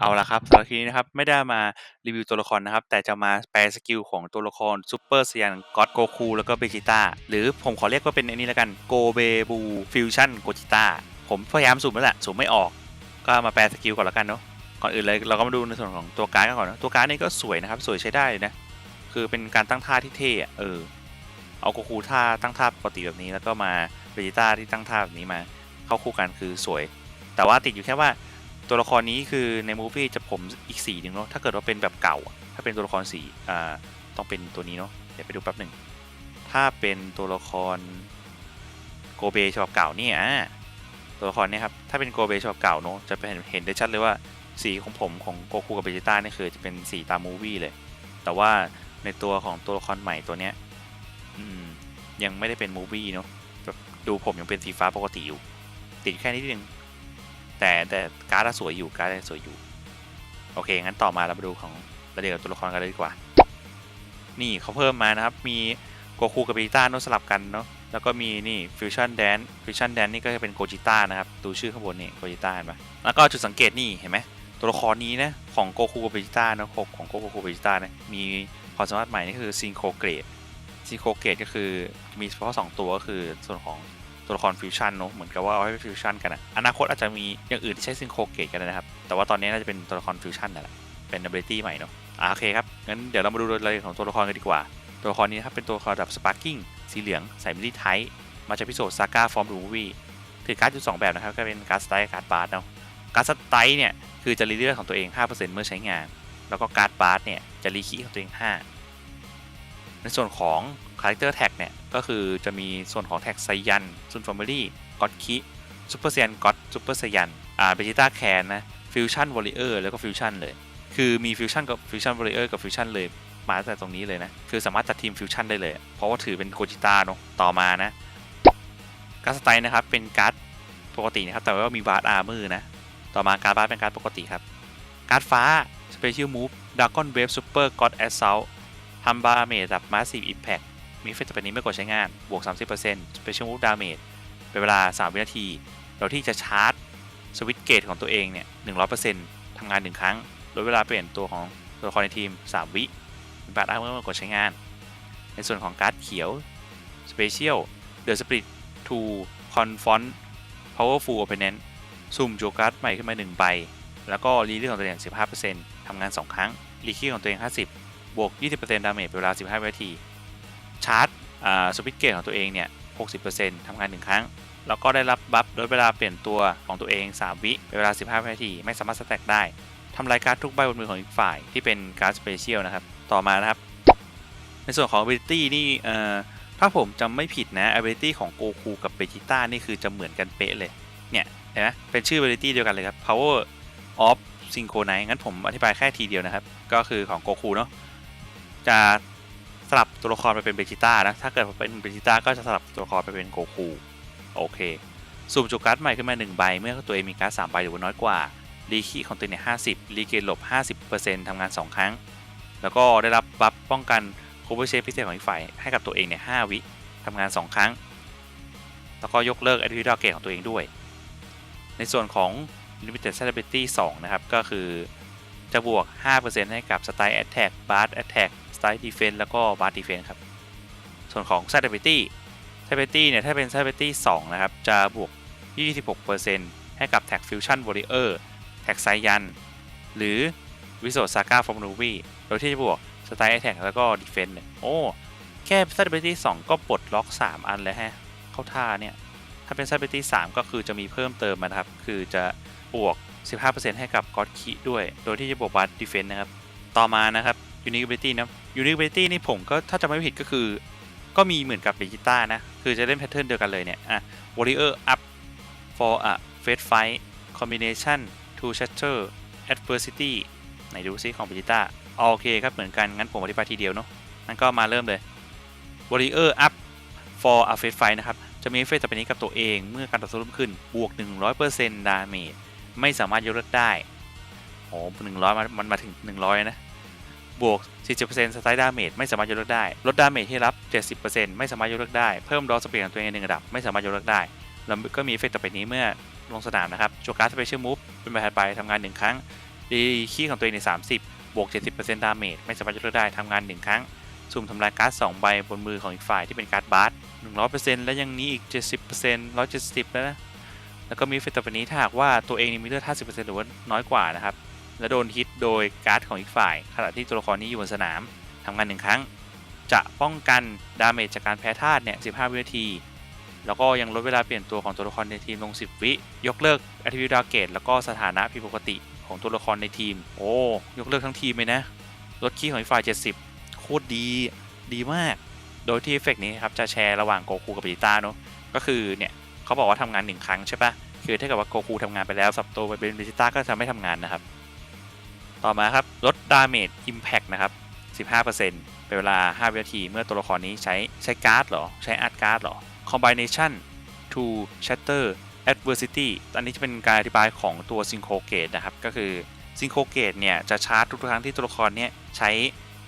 เอาละครับสำหรับทีนี้นะครับ ไม่ได้มารีวิวตัวละครนะครับ แต่จะมาแปลสกิลของตัวละครซูเปอร์เซียนก็อดโกคูแล้วก็เบจิต้าหรือผมขอเรียกว่าเป็นอันนี้แล้วกันโกเบบูฟิวชั่นโกจิต้าผมพยายามสูมแล้วแหละสูมไม่ออก ก็มาแปลสกิลก่อนแล้วกันเนาะก่อนอื่นเลยเราก็มาดูในส่วนของตัวการ์ดกันก่อนนะตัวการ์ดนี่ก็สวยนะครับ สวยใช้ได้เลยนะ คือเป็นการตั้งท่าที่เท่เออเอาโกคูท่าตั้งท่าปกติแบบนี้แล้วก็มาเบจิต้าที่ตั้งท่าแบบนี้มาเข้าคู่กันคือสวย แต่ว่าติดอยู่แค่ว่า ตัวละครนี้คือในมูฟี่จะผมอีกสีหนึ่งเนาะถ้าเกิดว่าเป็นแบบเก่า ถ้าเป็นตัวละครสีอ่าต้องเป็นตัวนี้เนาะเดี๋ยวไปดูแป๊บหนึ่งถ้าเป็นตัวละครโกเบฉบับเก่าเนี่ยอ่าตัวละครเนี่ยครับถ้าเป็นโกเบฉบับเก่าเนาะจะเป็นเห็นได้ชัดเลยว่าสีของผมของโกคูกับเบจิต้านี่คือจะเป็นสีตามมูวี่เลย แต่ว่าในตัวของตัวละครใหม่ตัวเนี้ยอืมยังไม่ได้เป็นมูวี่เนาะดูผมยังเป็นสีฟ้าปกติอยู่ ติดแค่นิดนึง แต่แต่การ์ดสวยอยู่การ์ดสวยอยู่ โอเค งั้นต่อมาเรามาดูของระเอียดตัวละครกันเลยดีกว่า นี่เขาเพิ่มมานะครับ มีโกคูกับบจิต้าโนสลับกันเนาะ แล้วก็มีนี่ฟิวชั่นแดนฟิวชั่นแดนนี่ก็จะเป็นโกจิต้านะครับ ดูชื่อข้างบนนี่โกจิต้าเห็นปะแล้วก็จุดสังเกตนี่เห็นไหมตัวละครนี้นะของโกคูกับบจิต้านะของของโกคูกับบจิต้านะมีความสามารถใหม่นี่คือซิงโครเกรดซิงโครเกรดก็คือมีเฉพาะสองตัวก็คือส่วนของ ตัวละครฟิวชั่นเนอะเหมือนกับว่าเอาให้ฟิวชั่นกันอะอนาคตอาจจะมีอย่างอื่นที่ใช้ซิงโครเกตกันนะครับ แต่ว่าตอนนี้น่าจะเป็นตัวละครฟิวชั่นนั่นแหละเป็น ability ใหม่เนอะอ่าโอเคครับงั้นเดี๋ยวเรามาดูรายละเอียดของตัวละครกันดีกว่า ตัวละครนี้ครับเป็นตัวละครระดับสปาร์กิ้งสีเหลืองใส่มิลิไทมาจากพิโซดซาก้าฟอร์มดูมูวี่ถือการ์ดอยู่สองแบบนะครับก็เป็นการ์ดสไตล์การ์ดบาร์เนาะการ์ดสไตล์เนี่ยคือจะรีเลือดของตัวเอง 5%เมื่อใช้งาน แล้วก็การ์ดบาร์เนี่ยจะรีคีของตัวเอง 5 ในส่วนของ Character Tag เนี่ย ก็คือจะมีส่วนของแท็กไซยันซุนฟอร์มารี่ก็อดคิซูเปอร์เซียนก็อดซูเปอร์ไซยันอ่าเบจิต้าแคนนะฟิวชั่นวอริเออร์แล้วก็ฟิวชั่นเลย คือมีฟิวชั่นกับฟิวชั่นวอริเออร์กับฟิวชั่นเลยมาตั้งแต่ตรงนี้เลยนะ คือสามารถจัดทีมฟิวชั่นได้เลย เพราะว่าถือเป็นโกจิต้าเนาะต่อมานะการ์ดสไตล์นะครับเป็นการ์ดปกตินะครับแต่ว่ามีบาร์ดอาร์มือนะต่อมาการ์ดบาร์ดเป็นการ์ดปกติครับการ์ดฟ้า Special Move Dragon Wave Super God Assault ทำบาร์เมจแบบ Massive Impact มี มีเฟสต์เป็นนี้ไม่กดใช้งาน บวก 30% Special Move Damage เป็นเวลา 3 วินาทีโดยที่จะชาร์จสวิตช์เกตของตัวเองเนี่ย100%ทำงาน 1 ครั้งโดยเวลาเปลี่ยนตัวของตัวละครในทีม 3 วิมีบาร์ดอาร์เมอร์กดใช้งาน ในส่วนของการ์ดเขียว Special The Spirit to Confront Powerful Opponent สุ่มโจการ์ดใหม่ขึ้นมา1ใบ แล้วก็รีเลือดของตัวเอง 15%ทำงาน 2 ครั้ง รีคีของตัวเอง 50 บวก 20%ดาเมจเป็นเวลา 15 วินาที ชาร์จสวิตเกตของตัวเองเนี่ย 60%ทำงาน 1 ครั้ง แล้วก็ได้รับบัฟโดยเวลาเปลี่ยนตัวของตัวเอง 3 วิเป็นเวลา 15วินาที ไม่สามารถสแต็กได้ทำลายการ์ดทุกใบบนมือของอีกฝ่ายที่เป็นการ์ดสเปเชียลนะครับ ต่อมานะครับ ในส่วนของ ability นี่เอ่ถ้าผมจำไม่ผิดนะ ability ของโกคูกับเบจิต้านี่คือจะเหมือนกันเป๊ะเลย เนี่ยเห็นไหมเป็นชื่อ ability เดียวกันเลยครับ power of synchronize งั้นผมอธิบายแค่ทีเดียวนะครับ ก็คือของโกคูเนาะจะ ลับตัวละครไปเป็นเบจิต้านะ ถ้าเกิดเป็นเบจิต้าก็จะสลับตัวละครไปเป็นโกคู โอเค สุ่มจุการ์ดใหม่ขึ้นมา 1 ใบ เมื่อตัวเองมีการ์ด3ใบหรือว่าน้อยกว่า รีคีของตัวเองเนี่ย50รีเกนลบ 50%ทำงาน 2 ครั้ง แล้วก็ได้รับบัฟป้องกันโคเวอร์เชฟพิเศษของอีกฝ่ายให้กับตัวเองเนี่ย5วิทำงาน 2 ครั้ง แล้วก็ยกเลิก a อ t i t u d e เกตของตัวเองด้วย ในส่วนของ Limited Celebrity 2 นะครับ ก็คือจะบวก 5%ให้กับ Style Attack Bard Attack Strike Defense แล้วก็บ Bar Defense ครับ ส่วนของ s a t a b i l i t y s a t a b i l i t y เนี่ย ถ้าเป็น s a t a b i l i t y 2 นะครับ จะบวก 26%ให้กับ Tag Fusion Warrior ท็กไซยัน หรือวิ w i ซาก้าฟอร์มูลี่โดยที่จะบวกสไตล์ไอแท็กแล้วก็ Defense เนี่ย โอ้ แค่ s a t a b i l i t y 2 ก็ปลดล็อก 3 อันเลยฮะ เข้าท่าเนี่ย ถ้าเป็น s a t a b i l i t y 3 ก็คือจะมีเพิ่มเติมนะครับ คือจะบวก 15%ให้กับก็อดคีด้วย โดยที่จะบวก Bar Defense นะครับ ต่อมานะครับ Unique Ability นะ Unique Ability นี่ผมก็ถ้าจะไม่ผิดก็คือ ก็มีเหมือนกับเบจิต้านะ คือจะเล่นแพทเทิร์นเดียวกันเลยเนี่ย อะ Warrior Up for a Fate Fight Combination to Shatter Adversity ไหนดูซิของเบจิต้าโอเคครับเหมือนกันงั้นผมอธิบายทีเดียวเนาะงั้นก็มาเริ่มเลย Warrior Up for a Fate Fight นะครับ จะมีเอฟเฟกต์ต่อไปนี้กับตัวเองเมื่อการต่อสู้เริ่มขึ้นบวก 100%ดาเมจไม่สามารถยกเลิกได้โอ้หนึ่งร้อยมันมาถึง 100 นะ บวก 40%สไตล์ดาเมจไม่สามารถยกเลิกได้ ลดดาเมจที่รับ 70%ไม่สามารถยกเลิกได้ เพิ่มดอสเปียของตัวเองหนึ่งระดับ ไม่สามารถยกเลิกได้ แล้วก็มีเอฟเฟกต์ต่อไปนี้เมื่อลงสนามนะครับโจการ์สเปเชียลมูฟเป็นใบถัดไปทำงาน 1 ครั้ง ดีคีย์ของตัวเองใน 30 บวก 70%ดาเมจไม่สามารถยกเลิกได้ทำงาน 1 ครั้งสุ่มทำลายการ์ด2ใบบนมือของอีกฝ่ายที่เป็นการ์ดบาร์100%และยังนี้อีก 70% 170 แล้วนะ แล้วก็มีเอฟเฟกต์ต่อไปนี้ถ้าหากว่าตัวเองมีเลือด50%หรือว่าน้อยกว่านะครับ และโดนฮิตโดยการ์ดของอีกฝ่ายขณะที่ตัวละครนี้อยู่บนสนามทำงานหนึ่งครั้ง จะป้องกันดาเมจจากการแพ้ธาตุเนี่ย 15 วินาที แล้วก็ยังลดเวลาเปลี่ยนตัวของตัวละครในทีมลง 10 วิ ยกเลิก a t t r i b u t e d a g a t e แล้วก็สถานะผิดปกติของตัวละครในทีม โอ้ ยกเลิกทั้งทีมเลยนะ ลดคีย์ของอีกฝ่าย 70 โคตรดี ดีมาก โดยที่เอฟเฟกต์นี้ครับจะแชร์ระหว่างโกคูกับเบจิต้าเนาะ ก็คือเนี่ยเขาบอกว่าทำงานหนึ่งครั้งใช่ปะคือถ้าเกิดว่าโกคูทำงานไปแล้วสับตัวไปเป็นเบจิต้าก็จะไม่ทำงานนะครับ ต่อมาครับลดดาเมจอิมแพ t นะครับ 15%เป็นเวลา 5 วินาที เมื่อตัวละครนี้ใช้ใช้การ์ดหรอ ใช้อาร์ตการ์ดหรอ combination to shatter adversity อันนี้จะเป็นการอธิบายของตัว synchro gate นะครับ ก็คือ synchro gate เนี่ยจะชาร์จทุกครั้งที่ตัวละครเนี่ยใช้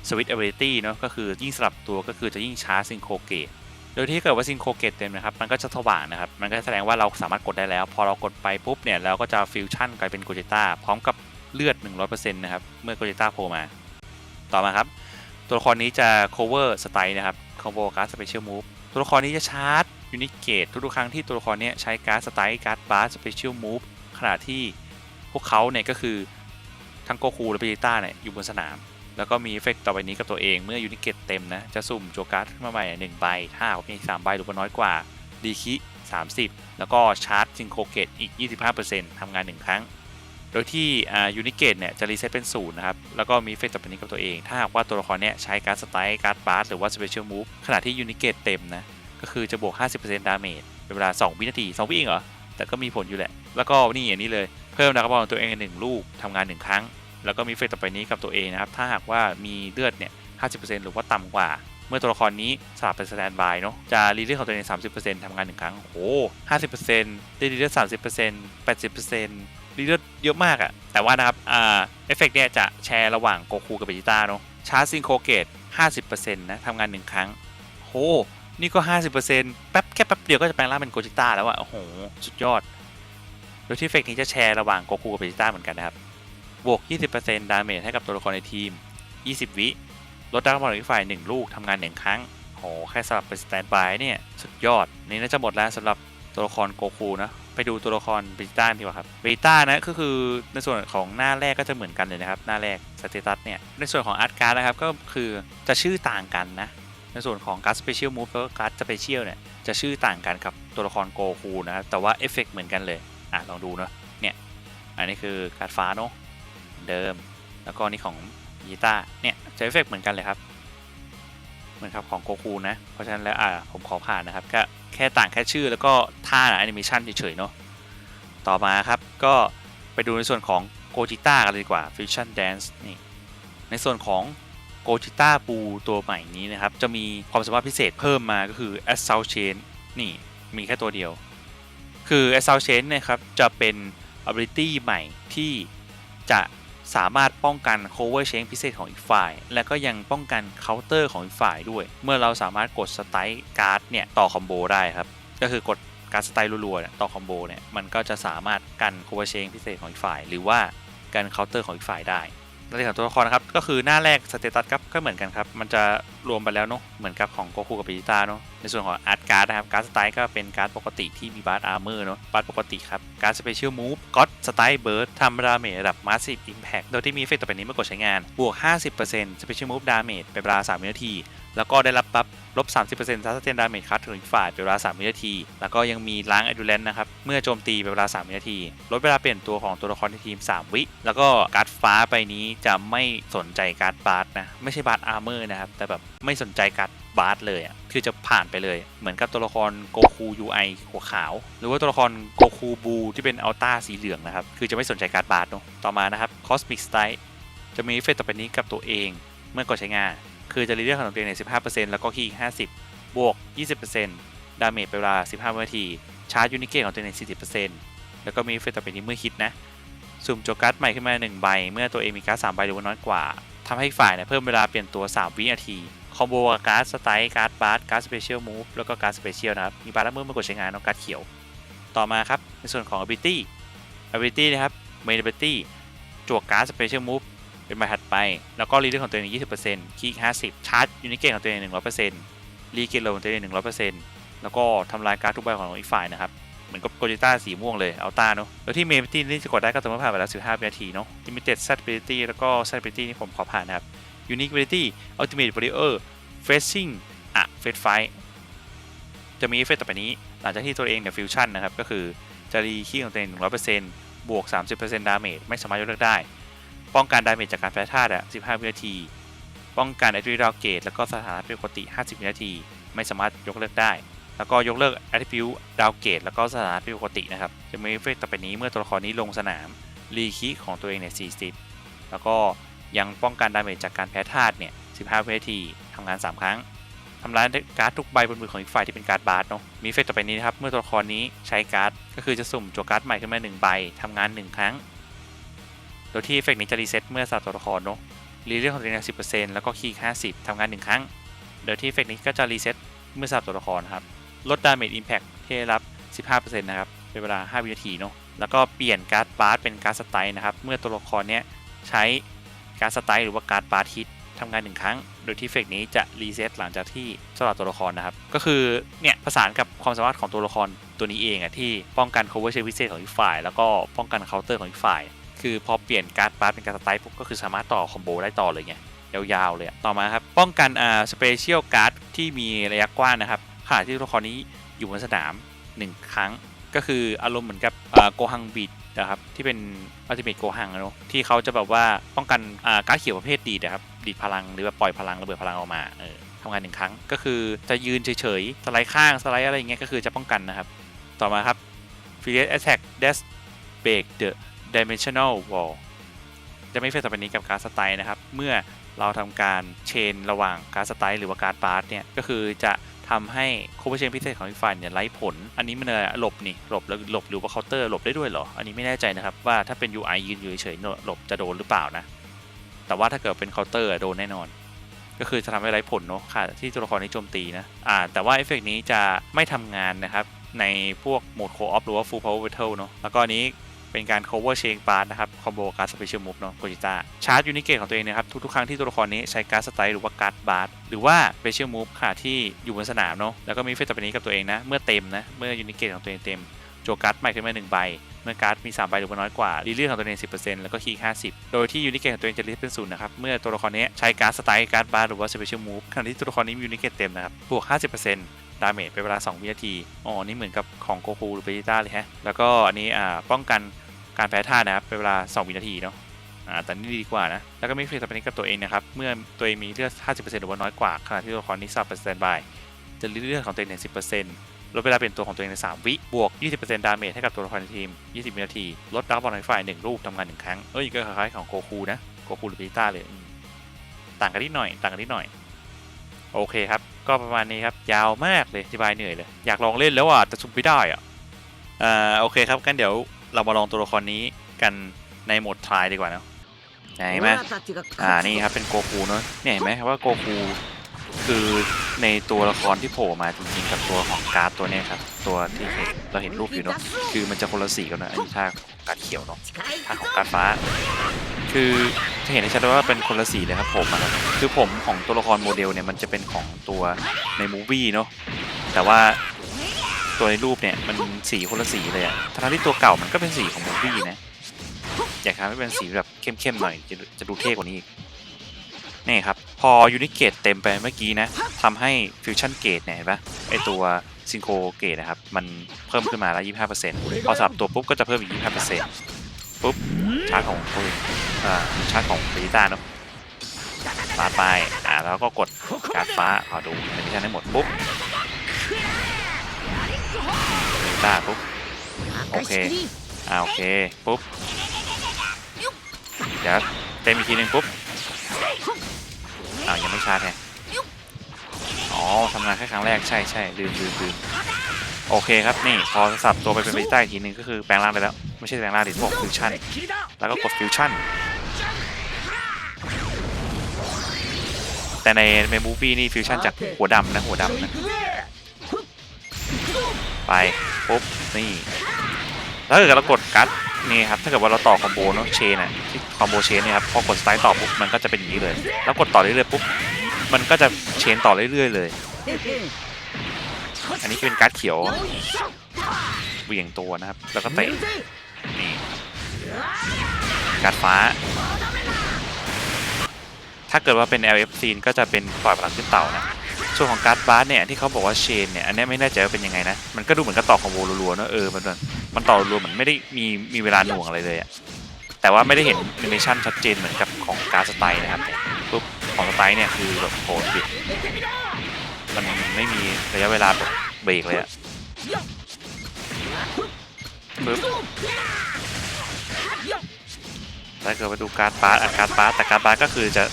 switch ability เนาะก็คือยิ่งสลับตัวก็คือจะยิ่งชาร์จ synchro gate โดยที่เกิดว่า synchro gate เต็มนะครับ มันก็จะสว่างนะครับ มันก็แสดงว่าเราสามารถกดได้แล้ว พอเรากดไปปุ๊บเนี่ย เราก็จะฟิวชั่นกลายเป็นโกจิต้าพร้อมกับ เลือด 100%นะครับ เมื่อโกจิต้าโผล่มา ต่อมาครับ ตัวละครนี้จะ cover สไตล์นะครับ combo การ์ด special move ตัวละครนี้จะชาร์จ unique gate ทุกๆครั้งที่ตัวละครนี้ใช้การ์ดสไตล์การ์ดบาร์ special move ขณะที่พวกเขาเนี่ยก็คือทั้งโกคูและเบจิต้าเนี่ยอยู่บนสนาม แล้วก็มีเอฟเฟกต์ต่อไปนี้กับตัวเองเมื่อยูนิเกตเต็มนะ จะสุ่มโจการ์ดขึ้นมาใหม่หนึ่งใบ ถ้าหากว่ามีสามใบหรือว่าน้อยกว่าดีคิ30 แล้วก็ชาร์จซิงโคเกตอีก 25%ทำงาน 1 ครั้ง โดยที่ยูนิเกตเนี่ยจะรีเซ็ตเป็นศูนย์นะครับ แล้วก็มีเฟเฟกต์ต่อไปนี้กับตัวเอง ถ้าหากว่าตัวละครเนี้ยใช้การ์ดสไตล์การ์ดบาร์หรือว่าสเปเชียลมูฟขณะที่ยูนิเกตเต็มนะ ก็คือจะบวก 50%ดาเมจเป็นเวลา 2 วินาที 2 วิเองเหรอ แต่ก็มีผลอยู่แหละ แล้วก็นี่อย่างนี้เลย เพิ่มดากบอลตัวเองหนึ่งลูกทำงาน 1 ครั้ง แล้วก็มีเฟกต์ต่อไปนี้กับตัวเองนะครับ ถ้าหากว่ามีเลือดเนี่ย 50%หรือว่าต่ำกว่า เมื่อตัวละครนี้สลับเป็นสแตนบายเนาะ จะรีเลือดของตัวเอง 30%ทำงาน1ครั้ง โอ้50%ได้รีเลือด30% 80%รีเลือดเยอะมากอะแต่ว่านะครับอ่าเอฟเฟกต์เนี่ยจะแชร์ระหว่างโกคูกับเบจิต้าเนาะชาร์จซิงโคเกต50%นะทำงาน 1 ครั้งโหนี่ก็ 50%แป๊บแค่แป๊บเดียวก็จะแปลงร่างเป็นโกจิต้าแล้วอะโอ้โห สุดยอด โดยที่เฟกนี้จะแชร์ระหว่างโกคูกับเบจิต้าเหมือนกันนะครับ บวก 20%ดาเมจให้กับตัวละครในทีม 20 วิลดดาร์กบอลอีกฝ่าย 1 ลูกทำงาน 1 ครั้งโหแค่สลับเป็นสแตนบายเนี่ย สุดยอด นี่น่าจะหมดแล้วสำหรับตัวละครโกคูนะ ไปดูตัวละครเบจิต้าดีกว่าครับเบจิต้านะก็คือในส่วนของหน้าแรกก็จะเหมือนกันเลยนะครับ หน้าแรกสเตตัสเนี่ยในส่วนของอาร์ตการ์ดนะครับก็คือจะชื่อต่างกันนะ ในส่วนของการ์ดสเปเชียลมูฟแล้วก็การ์ดสเปเชียลเนี่ยจะชื่อต่างกันกับตัวละครโกคูนะครับแต่ว่าเอฟเฟกเหมือนกันเลยอะลองดูเนาะเนี่ยอันนี้คือการ์ดฟ้าเนาะเดิม แล้วก็นี่ของยีต้าเนี่ยจะเอฟเฟกเหมือนกันเลยครับเหมือนครับของโกคูนะเพราะฉะนั้นแล้วอ่าผมขอผ่านนะครับก็ แค่ต่างแค่ชื่อแล้วก็ท่าแอนิเมชันเฉยๆเนาะต่อมาครับก็ไปดูในส่วนของโกจิต้ากันเลยดีกว่า Fusion Dance นี่ในส่วนของโกจิต้าปูตัวใหม่นี้นะครับ จะมีความสามารถพิเศษเพิ่มมาก็คือ Assault Chain นี่มีแค่ตัวเดียว คือ Assault Chain นะครับ จะเป็น ability ใหม่ที่จะ สามารถป้องกัน cover change พิเศษของอีกฝ่าย และก็ยังป้องกัน counter ของอีกฝ่ายด้วย เมื่อเราสามารถกดสไตล์การ์ดเนี่ยต่อคอมโบได้ครับ ก็คือกดการสไตล์รัวๆเนี่ยต่อคอมโบเนี่ยมันก็จะสามารถกัน cover chain พิเศษของอีกฝ่าย หรือว่ากัน counter ของอีกฝ่ายได้ รายละเอียดของตัวละครนะครับ ก็คือหน้าแรกสเตตัสครับก็เหมือนกันครับ มันจะรวมไปแล้วเนาะเหมือนกับของโกคูกับปีจิต้าเนาะในส่วนของอาร์ตการ์ดนะครับ การ์ดสไตล์ก็เป็นการ์ดปกติที่มีบาร์อาร์เมอร์เนาะบาร์ปกติครับ การ์ดสเปเชียลมูฟก็อดสไตล์เบิร์ดทำดาเมจระดับมาสซีฟอิมแพคโดยที่มีเอฟเฟกต์ต่อไปนี้เมื่อกดใช้งานบวก 50% Special Move Damage เป็นเวลา3วินาที แล้วก็ได้รับบัฟลบ 30%ซัสเตนดาเมจคัดถึงฝ่ายเป็นเวลา 3 วินาที แล้วก็ยังมีล้างอดูแลนนะครับ เมื่อโจมตีเป็นเวลา 3 วินาที ลดเวลาเปลี่ยนตัวของตัวละครในทีม 3 วิ แล้วก็การ์ดฟ้าไปนี้จะไม่สนใจการ์ดบาร์นะ ไม่ใช่บาร์อาร์เมอร์นะครับ แต่แบบไม่สนใจการ์ดบาร์เลยอะ คือจะผ่านไปเลย เหมือนกับตัวละครโกคู UI หัวขาว หรือว่าตัวละครโกคูบูที่เป็นอัลต้าสีเหลืองนะครับ คือจะไม่สนใจการ์ดบาร์เนาะ ต่อมานะครับ Cosmic Strike จะมีเอฟเฟกต์ต่อไปนี้กับตัวเอง เมื่อกดใช้งาน คือจะรีเลือกของตัวเองใน15%แล้วก็คีย์50 บวก 20%ดาเมจเป็นเวลา 15 วินาที ชาร์จยูนิเกตของตัวเองใน40%แล้วก็มีเฟเฟกต์ต่อไปนี้เมื่อฮิตนะ สุ่มโจกัสใหม่ขึ้นมา 1 ใบ เมื่อตัวเองมีการ์ด3ใบหรือว่าน้อยกว่าทำให้ฝ่ายเนี่ยเพิ่มเวลาเปลี่ยนตัว 3 วินาที คอมโบกับการ์ดสไตล์การ์ดบาร์การ์ดสเปเชียลมูฟ แล้วก็การ์ดสเปเชียลนะครับ มีบาร์ละเมื่อมื่กดใช้งานน้องการ์ดเขียว ต่อมาครับ ในส่วนของ ability ability นะครับ main ability จวกการ์ดสเปเชียลมูฟ เป็นใบถัดไป แล้วก็รีเลือกของตัวเอง20%คีก50ชาร์จยูนิเกตของตัวเอง100%รีเกตโลของตัวเอง100%แล้วก็ทำลายการ์ดทุกใบของอีกฝ่ายนะครับ เหมือนกับโกจิต้าสีม่วงเลยเอาตาเนาะแล้วที่เมนที่นี่จะกดได้ก็ต่อเมื่อผ่านไปแล้ว15วินาทีเนาะ Limited Set Ability แล้วก็ Set Ability นี่ผมขอผ่านนะครับ Unique Ability Ultimate Warrior Facing อะ Face Fight จะมีเอฟเฟกต์ต่อไปนี้ หลังจากที่ตัวเองเนี่ยฟิวชั่นนะครับ ก็คือจะรีคีของตัวเอง100%บวก 30%ดาเมจไม่สามารถยกเลิกได้ ป้องกันดาเมจจากการแพ้ธาตุอะ15 วินาที ป้องกัน a อ t r i b u t e Downgate แล้วก็สถานะปกติ 50 วินาที ไม่สามารถยกเลิกได้ แล้วก็ยกเลิก Attribute Downgate แล้วก็สถานะปกตินะครับ จะมีเอฟเฟกต์ต่อไปนี้เมื่อตัวละครนี้ลงสนามรีคีย์ของตัวเองเนี่ย40 แล้วก็ยังป้องกันดาเมจจากการแพ้ธาตุเนี่ย 15 วินาทีทำงาน 3 ครั้งทำลายการ์ดทุกใบบนมือของอีกฝ่ายที่เป็นการ์ดบาร์เนาะ มีเฟกต่อไปนี้นะครับ เมื่อตัวละครนี้ใช้การ์ด ก็คือจะสุ่มจั่วการ์ดใหม่ขึ้นมา 1 ใบ ทำงาน 1 ครั้ง ดยที่เอฟเฟกต์นี้จะรีเซ็ตเมื่อสับตัวละครเนาะรีเลือกของตัวเอง10%แล้วก็คีย์50ทำงาน1ครั้ง โดยที่เอฟเฟกต์นี้ก็จะรีเซ็ตเมื่อสับตัวละครนะครับ ลดดาเมจอิมแพคที่ได้รับ 15%นะครับ เป็นเวลา 5 วินาทีเนาะ แล้วก็เปลี่ยนการ์ดบาร์เป็นการ์ดสไตล์นะครับ เมื่อตัวละครเนี้ยใช้การ์ดสไตล์หรือว่าการ์ดบาร์ฮิตทำงานหนึ่งครั้ง โดยที่เฟกนี้จะรีเซ็ตหลังจากที่สลับตัวละครนะครับ ก็คือเนี่ยผสานกับความสามารถของตัวละครตัวนี้เองอะที่ป้องกัน cover เชพิเศษของอีกฝ่าย แล้วก็ป้องกัน counter ของอีกฝ่าย คือพอเปลี่ยนการ์ดบาร์เป็นการ์ดสไตล์ปุ๊บก็คือสามารถต่อคอมโบได้ต่อเลยไงยาวๆเลยต่อมาครับป้องกันอ่าสเปเชียลการ์ดที่มีระยะกว้างนะครับขณะที่ตัวละครนี้อยู่บนสนาม 1 ครั้ง ก็คืออารมณ์เหมือนกับโกฮังบีดนะครับที่เป็นอัลติเมทโกฮังนะที่เขาจะแบบว่าป้องกันอ่าการดเขียวประเภทดีดนะครับดีดพลังหรือว่าปล่อยพลังระเบิดพลังออกมาเออทำงานหนึ่งครั้ง ก็คือจะยืนเฉยๆสไลด์ข้างสไลด์อะไรอย่างเงี้ยก็คือจะป้องกันนะครับ ต่อมาครับ f i l i a t Attack Dash Break the Dimensional Wall จะไม่เฟสต่อไปนี้กับการสไตล์นะครับ เมื่อเราทำการเชนระหว่างการสไตล์หรือว่าการดบาร์ตเนี่ย ก็คือจะทำให้โคเวอร์เชนพิเศษของอีกฝ่ายเนี่ยไร้ผล อันนี้มันหลบนี่หลบแล้วหลบหรือว่าเคาน์เตอร์หลบได้ด้วยเหรอ อันนี้ไม่แน่ใจนะครับ ว่าถ้าเป็น UI ยืนอยู่เฉยๆหลบจะโดนหรือเปล่านะ แต่ว่าถ้าเกิดเป็นเคาน์เตอร์โดนแน่นอน ก็คือจะทำให้ไร้ผลเนาะค่ะที่ตัวละครนี้โจมตีนะอ่าแต่ว่าเอฟเฟกนี้จะไม่ทำงานนะครับในพวกโหมดโคออฟหรือว่า full power battle เนาะแล้วก็อันนี้ เป็นการ cover chain b a r นะครับคอมโบการ์ด special move เนาะโกจิต้าชาร์จยูนิเกตของตัวเองนะครับทุกๆครั้งที่ตัวละครนี้ใช้การ์ดสไตล์หรือว่าการ์ดบาร์หรือว่า special move ค่ะที่อยู่บนสนามเนาะแล้วก็มีเฟสต่อไปนี้กับตัวเองนะเมื่อเต็มนะเมื่อยูนิเกตของตัวเองเต็มโจการ์ดใหม่ขึ้นมา1ใบเมื่อการ์ดมี 3 ใบหรือว่าน้อยกว่ารีเลือกของตัวเอง10%แล้วก็คีย์50 โดยที่ยูนิเกตของตัวเองจะรีเป็นศูนย์นะครับ เมื่อตัวละครนี้ใช้การ์ดสไตล์การ์ดบาร์หรือว่า special move ขณะที่ตัวละครนี้มียูนิเกตเต็มนะครับ บวก 50%ดาเมจเป็นเวลา 2 วินาที อ๋อ นี่เหมือนกับของโกคูหรือเบจิต้าเลยฮะ แล้วก็อันนี้อ่าป้องกัน การแพ้ธานะครับเป็นเวลา 2 วินาทีเนาะอ่าแต่นี่ดีกว่านะ แล้วก็มีเฟสต่อไปนี้กับตัวเองนะครับ เมื่อตัวเองมีเลือด 50%หรือว่าน้อยกว่าขณะที่ตัวละครนี้สับเป็นตนบายจะรีเลือดของตัวเองใน10%ลดเวลาเปลี่ยนตัวของตัวเองใน3วิบวก 20%ดาเมจให้กับตัวละครในทีม 20 วินาที ลดดาวบอลในฝ่าย1รูปทำงาน 1 ครั้ง เอ้ยก็คล้ายๆของโกคูนะโกคูหรือเบต้าเลยต่างกันนิดหน่อย ต่างกันนิดหน่อย โอเคครับ ก็ประมาณนี้ครับ ยาวมากเลยอธิบายเหนื่อยเลย อยากลองเล่นแล้วอะแต่ซุมไม่ได้อะอ่าโอเคครับกันเดี๋ยว เรามาลองตัวละครนี้กันในโหมดทายดีกว่าเนอะไหนไหมอ่านี่ครับเป็นโกคูเนอะเนี่ยเห็นไหมว่าโกคูคือในตัวละครที่โผล่มาจริงๆกับตัวของการ์ดตัวนี้ครับตัวที่เราเห็นรูปอยู่เนาะคือมันจะคนละสีกันนะอันนี้ท่าการเขียวเนาะท่าของการฟ้า คือจะเห็นได้ชัดว่าเป็นคนละสีเลยครับผมอะคือผมของตัวละครโมเดลเนี่ยมันจะเป็นของตัวในมูวี่เนาะแต่ว่า ตัวในรูปเนี่ยมันสีคนละสีเลยอะทั้งที่ตัวเก่ามันก็เป็นสีของมูวี่นะ อยากทำให้เป็นสีแบบเข้มๆหน่อยจะจะดูเท่กว่านี้อีกนี่ครับ พอยูนิเกตเต็มไปเมื่อกี้นะทำให้ฟิวชั่นเกตเนี่ยเห็นปะไอตัวซิงโคเกตนะครับ มันเพิ่มขึ้นมาแล้ว 25%พอสับตัวปุ๊บก็จะเพิ่มอีก 25%ปุ๊บชาร์จของตัวอ่าชาร์จของเบต้าเนาะฟ้าไปอ่าแล้วก็กดการ์ดฟ้าขอดูในมิชชั่นให้หมดปุ๊บ ต้าปุ๊บโอเคอ่าโอเคปุ๊บเดี๋ยวเต็มอีกทีหนึงปุ๊บอ้าวยังไม่ชาร์จแฮะอ๋อทำงานแค่ครั้งแรกใช่ใช่ลืมลืมลืมโอเคครับนี่พอสับตัวไปเป็นเบต้าอีกทีหนึงก็คือแปลงร่างได้แล้วไม่ใช่แปลงร่างดิบอกฟิวชั่นแล้วก็กดฟิวชั่นแต่ในในมูฟี่นี่ฟิวชั่นจากหัวดำนะหัวดำนะ ไปปุ๊บนี่แล้วถ้าเกิดเรากดการ์ดนี่ครับถ้าเกิดว่าเราต่อคอมโบเนาะเชนอะที่คอมโบเชนเนี่ยครับพอกดสไตล์ต่อปุ๊บมันก็จะเป็นอย่างนี้เลย แล้วกดต่อเรื่อยๆปุ๊บมันก็จะเชนต่อเรื่อยๆเลย อันนี้เป็นการ์ดเขียวเหวี่ยงตัวนะครับ แล้วก็เตะนี่การ์ดฟ้า ถ้าเกิดว่าเป็น LF ซีนก็จะเป็นปล่อยพลังขึ้นเต่านะ ส่วนของการ์ดบาสเนี่ยที่เขาบอกว่าเชนเนี่ยอันนี้ไม่แน่ใจว่าเป็นยังไงนะ มันก็ดูเหมือนกับต่อคอมโบรัวๆเนอะเออมันมันมันต่อรัวเหมือนไม่ได้มีมีเวลาหน่วงอะไรเลยอะแต่ว่าไม่ได้เห็นแอนิเมชันชัดเจนเหมือนกับของการ์ดสไตล์นะครับเนี่ยปุ๊บของสไตล์เนี่ยคือแบบโหดดิมันไม่มีระยะเวลาแบบเบรกเลยอะปึ๊บถ้าเกิดมาดูการ์ดบาสอะการ์ดบาสแต่การ์ดบาสก็คือจะ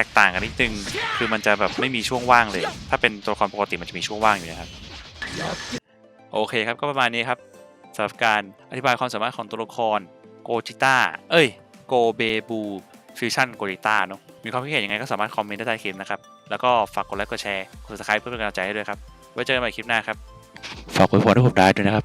ตกต่างกันนิดนึงคือมันจะแบบไม่มีช่วงว่างเลย ถ้าเป็นตัวละครปกติมันจะมีช่วงว่างอยู่นะครับโอเคครับก็ประมาณนี้ครับสำหรับการอธิบายความสามารถของตัวละครโกจิต้าเอ้ยโกเบบูฟิวชั่นโกจิต้าเนาะมีความคิดเห็นยังไงก็สามารถคอมเมนต์ได้ใต้คลิปนะครับ แล้วก็ฝากกดไลค์กดแชร์กด subscribe เพื่อเป็นกำลังใจให้ด้วยครับ ไว้เจอกันใหม่คลิปหน้าครับ ฝากไว้พรให้ผมได้ด้วยนะครับ